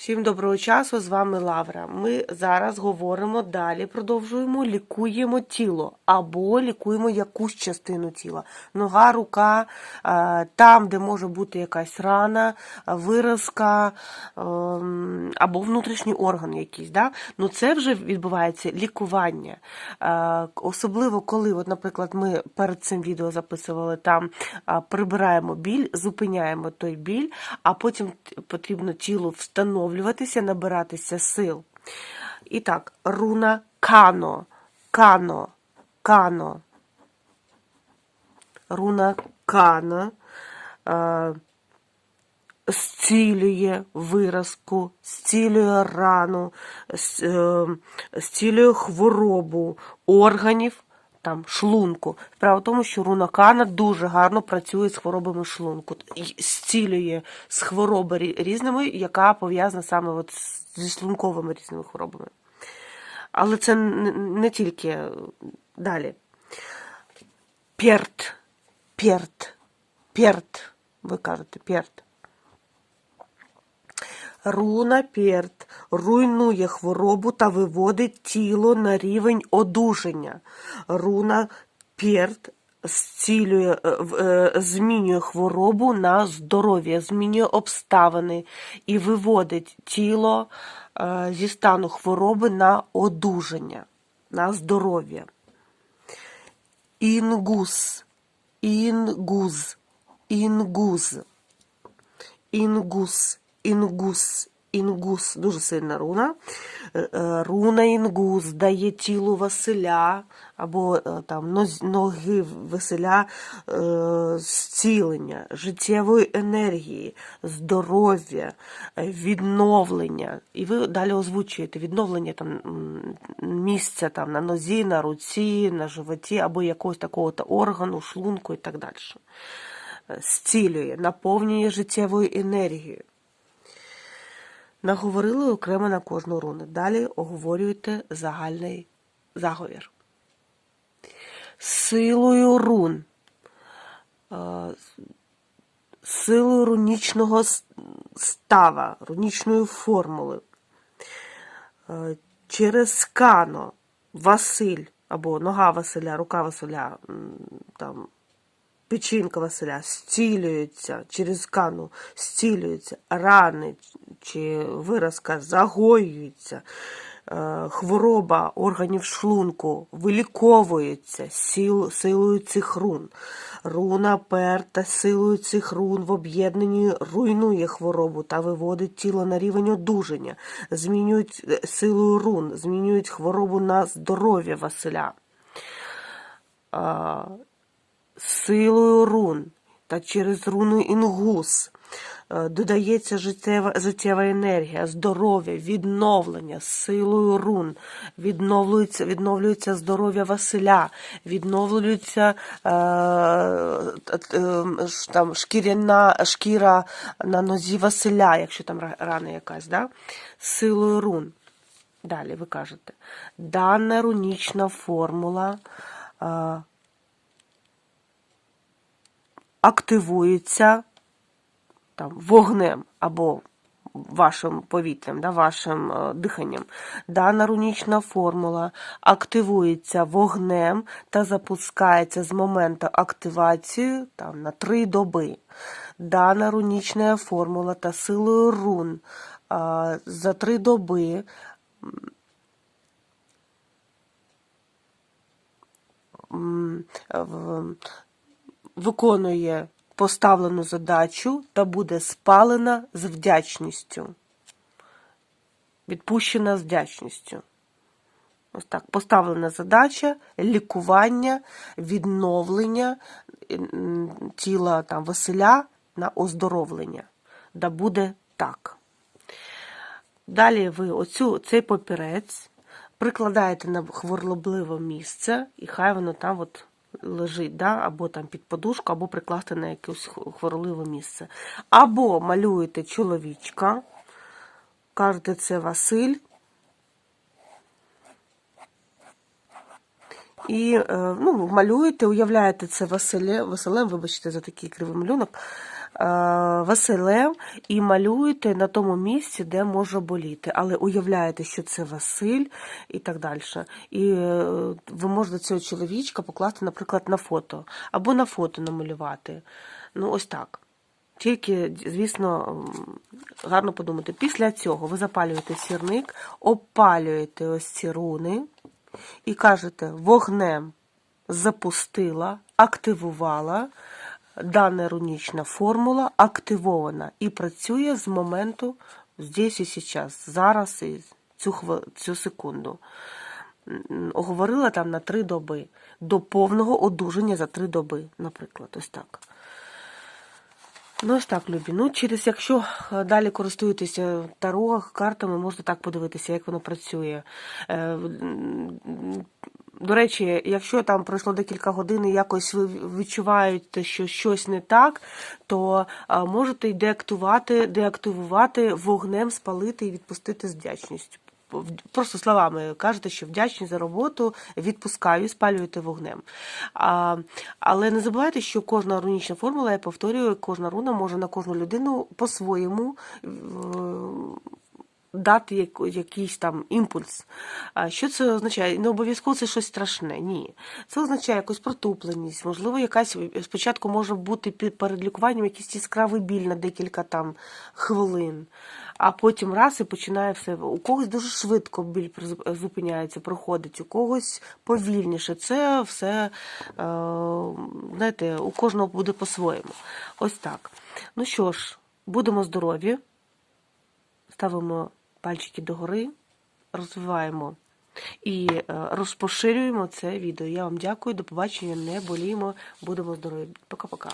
Всім доброго часу, з вами Лавра. Ми зараз говоримо далі, продовжуємо, лікуємо тіло або лікуємо якусь частину тіла. Нога, рука, е, там, де може бути якась рана, виразка ем, або внутрішній орган якийсь. Да? Ну це вже відбувається лікування. Е, Особливо, коли, от, наприклад, ми перед цим відео записували там, прибираємо біль, зупиняємо той біль, а потім потрібно тілу встановлюватися, набиратися сил. І так, руна кано, кано, кано. Руна кана е, зцілює виразку, зцілює рану, е, зцілює хворобу органів, там, шлунку. Справа в тому, що руна кана дуже гарно працює з хворобами шлунку. Зцілює з хвороби різними, яка пов'язана саме от зі шлунковими різними хворобами. Але це не, не тільки е, далі. Перт, перт, перт. Ви кажете перт. Руна перт руйнує хворобу та виводить тіло на рівень одужання. Руна перт зцілює, е, е, змінює хворобу на здоров'я, змінює обставини і виводить тіло е, зі стану хвороби на одужання, на здоров'я. Інгус, інгуз, інгуз. Інгус, інгус, інгус, дуже сильна руна. Е, е, Руна інгус дає тілу Василя або е, там ноги Василя зцілення, життєвої енергії, здоров'я, відновлення. І ви далі озвучуєте відновлення там місця там на нозі, на руці, на животі або якогось такого органу, шлунку і так далі зцілює, наповнює життєвою енергією. Наговорили окремо на кожну руну. Далі оговорюєте загальний заговір. Силою рун, е, силою рунічного става, рунічної формули, е, через Кано, Василь або нога Василя, рука Василя, там, печінка Василя зцілюється через кану, зцілюється, рани чи виразка загоюється, е, хвороба органів шлунку виліковується сил, силою цих рун. Руна перта силою цих рун в об'єднанні руйнує хворобу та виводить тіло на рівень одужання, змінюють е, силою рун, змінюють хворобу на здоров'я Василя. Силою рун та через руну інгус е, додається життєва, життєва енергія, здоров'я, відновлення силою рун, відновлюється, відновлюється здоров'я Василя, відновлюється е, е, там, шкіряна, шкіра на нозі Василя, якщо там рана якась, да? силою рун. Далі ви кажете, дана рунічна формула е, активується там, вогнем або вашим повітрям, да, вашим е, диханням. Дана рунічна формула активується вогнем та запускається з моменту активації там, на три доби. Дана рунічна формула та силою рун е, за три доби виконує поставлену задачу та буде спалена з вдячністю. Відпущена з вдячністю. Ось так, поставлена задача лікування, відновлення тіла там, Василя на оздоровлення. Да буде так. Далі ви оцю, цей папірець прикладаєте на хворобливе місце, і хай воно там от лежить, да? або там під подушку, або прикласти на якесь хворливе місце. Або малюєте чоловічка, кажете, це Василь. І е, ну, малюєте, уявляєте це Василе, Василем, вибачте за такий кривий малюнок. Василем і малюєте на тому місці, де може боліти. Але уявляєте, що це Василь і так далі. І е, ви можете цього чоловічка покласти, наприклад, на фото, або на фото намалювати. Ну, ось так. Тільки, звісно, гарно подумати. Після цього ви запалюєте сірник, опалюєте ось ці руни і кажете, вогнем запустила, активувала. Дана рунічна формула активована і працює з моменту здесь і сейчас, зараз і цю, цю секунду. Оговорила там на три доби. До повного одужання за три доби, наприклад, ось так. Ну, ось так, Любі. Ну, через якщо е, далі користуєтеся таро, картами, можете так подивитися, як воно працює. До речі, якщо там пройшло декілька годин і якось ви відчуваєте, що щось не так, то е, можете й деактувати, деактивувати вогнем, спалити і відпустити з вдячністю. Просто словами кажете, що вдячні за роботу, відпускаю, спалюєте вогнем. А, але не забувайте, що кожна рунічна формула, я повторюю, кожна руна може на кожну людину по-своєму дати якийсь там імпульс. Що це означає? Не обов'язково це щось страшне. Ні. Це означає якусь протупленість, можливо, якась спочатку може бути перед лікуванням якийсь яскравий біль на декілька там хвилин, а потім раз і починає все. У когось дуже швидко біль зупиняється, проходить, у когось повільніше. Це все, е, знаєте, у кожного буде по-своєму. Ось так. Ну що ж, будемо здорові ставимо пальчики догори, розвиваємо і е, розпоширюємо це відео. Я вам дякую, до побачення, не боліємо, будемо здорові. Пока-пока.